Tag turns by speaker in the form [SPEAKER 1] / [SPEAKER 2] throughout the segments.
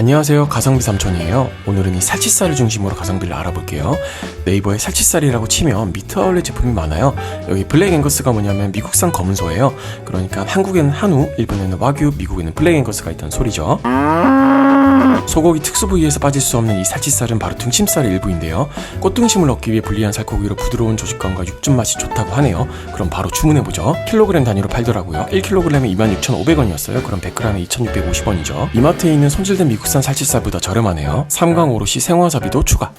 [SPEAKER 1] 안녕하세요. 가성비 삼촌이에요. 오늘은 이 살치살을 중심으로 가성비를 알아볼게요. 네이버에 살치살이라고 치면 미트 아울렛 제품이 많아요. 여기 블랙 앵거스가 뭐냐면 미국산 검은소예요. 그러니까 한국에는 한우 일본에는 와규 미국에는 블랙 앵거스가 있다는 소리죠 소고기 특수 부위에서 빠질 수 없는 이 살치살은 바로 등심살의 일부인데요. 꽃등심을 얻기 위해 분리한 살코기로 부드러운 조직감과 육즙 맛이 좋다고 하네요. 그럼 바로 주문해보죠. 킬로그램 단위로 팔더라고요. 1kg에 26,500원이었어요. 그럼 100g에 2,650원이죠. 이마트에 있는 손질된 미국산 살치살보다 저렴하네요. 삼광 오롯이 생화사비도 추가.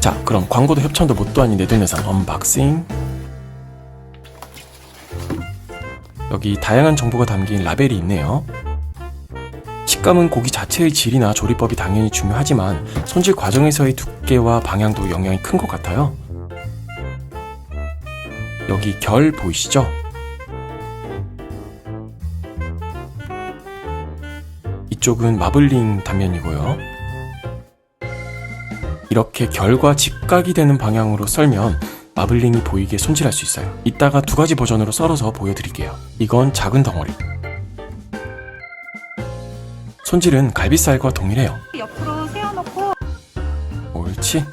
[SPEAKER 1] 자 그럼 광고도 협찬도 못도 아닌 내돈내산 언박싱. 여기 다양한 정보가 담긴 라벨이 있네요 식감은 고기 자체의 질이나 조리법이 당연히 중요하지만 손질 과정에서의 두께와 방향도 영향이 큰 것 같아요. 여기 결 보이시죠? 이쪽은 마블링 단면이고요. 이렇게 결과 직각이 되는 방향으로 썰면 마블링이 보이게 손질할 수 있어요. 이따가 두 가지 버전으로 썰어서 보여드릴게요. 이건 작은 덩어리. 손질은 갈비살과 동일해요.
[SPEAKER 2] 옆으로 세워놓고
[SPEAKER 1] 옳지.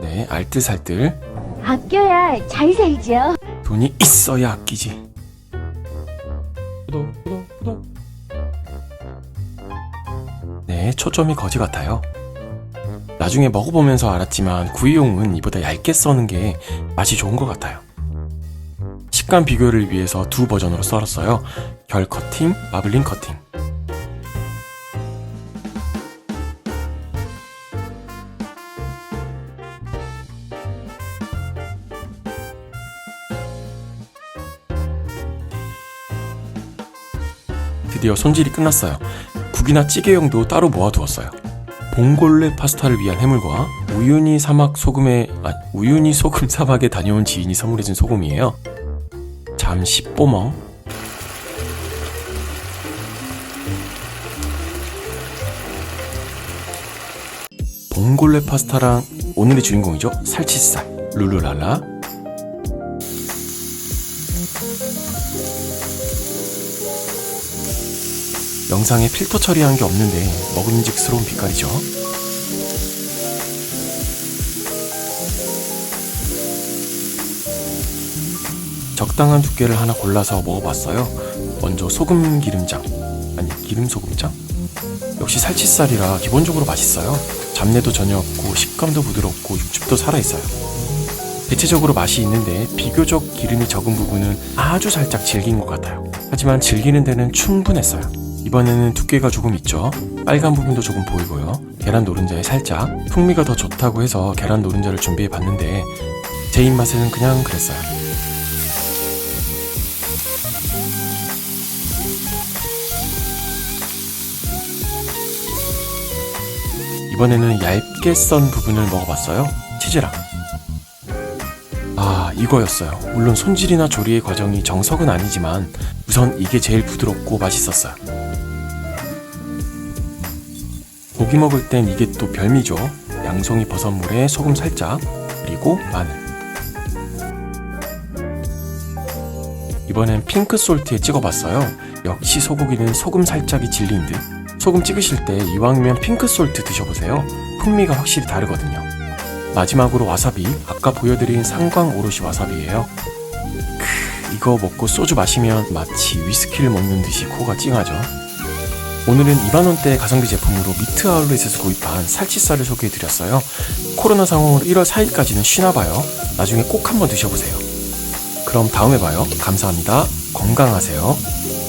[SPEAKER 1] 네, 알뜰살뜰.
[SPEAKER 3] 아껴야 잘 살죠.
[SPEAKER 1] 돈이 있어야 아끼지. 구독, 구독, 구독. 네, 초점이 거지 같아요. 나중에 먹어보면서 알았지만 구이용은 이보다 얇게 써는 게 맛이 좋은 것 같아요. 식감 비교를 위해서 두 버전으로 썰었어요. 결 커팅, 마블링 커팅. 드디어 손질이 끝났어요. 국이나 찌개용도 따로 모아두었어요. 봉골레 파스타를 위한 해물과 우유니 사막 소금에 아, 우유니 소금 사막에 다녀온 지인이 선물해준 소금이에요. 잠시 뽀멍. 봉골레 파스타랑 오늘의 주인공이죠. 살치살 룰루랄라. 영상에 필터 처리한 게 없는데 먹음직스러운 빛깔이죠. 적당한 두께를 하나 골라서 먹어봤어요. 먼저 소금 기름장 아니 기름 소금장 역시 살치살이라 기본적으로 맛있어요. 잡내도 전혀 없고 식감도 부드럽고 육즙도 살아있어요. 대체적으로 맛이 있는데 비교적 기름이 적은 부분은 아주 살짝 질긴 것 같아요. 하지만 질기는 데는 충분했어요. 이번에는 두께가 조금 있죠. 빨간 부분도 조금 보이고요. 계란 노른자에 살짝 풍미가 더 좋다고 해서 계란 노른자를 준비해 봤는데 제 입맛에는 그냥 그랬어요. 이번에는 얇게 썬 부분을 먹어봤어요. 치즈랑. 아, 이거였어요. 물론 손질이나 조리의 과정이 정석은 아니지만 우선 이게 제일 부드럽고 맛있었어요. 고기 먹을 땐 이게 또 별미죠. 양송이 버섯물에 소금 살짝, 그리고 마늘. 이번엔 핑크 솔트에 찍어봤어요. 역시 소고기는 소금 살짝이 진리인 듯. 소금 찍으실 때 이왕이면 핑크 솔트 드셔보세요. 풍미가 확실히 다르거든요. 마지막으로 와사비, 아까 보여드린 상광 오롯이 와사비예요. 크, 이거 먹고 소주 마시면 마치 위스키를 먹는 듯이 코가 찡하죠. 오늘은 2만원대 가성비 제품으로 미트 아울렛에서 구입한 살치살을 소개해드렸어요. 코로나 상황으로 1월 4일까지는 쉬나봐요. 나중에 꼭 한번 드셔보세요. 그럼 다음에 봐요. 감사합니다. 건강하세요.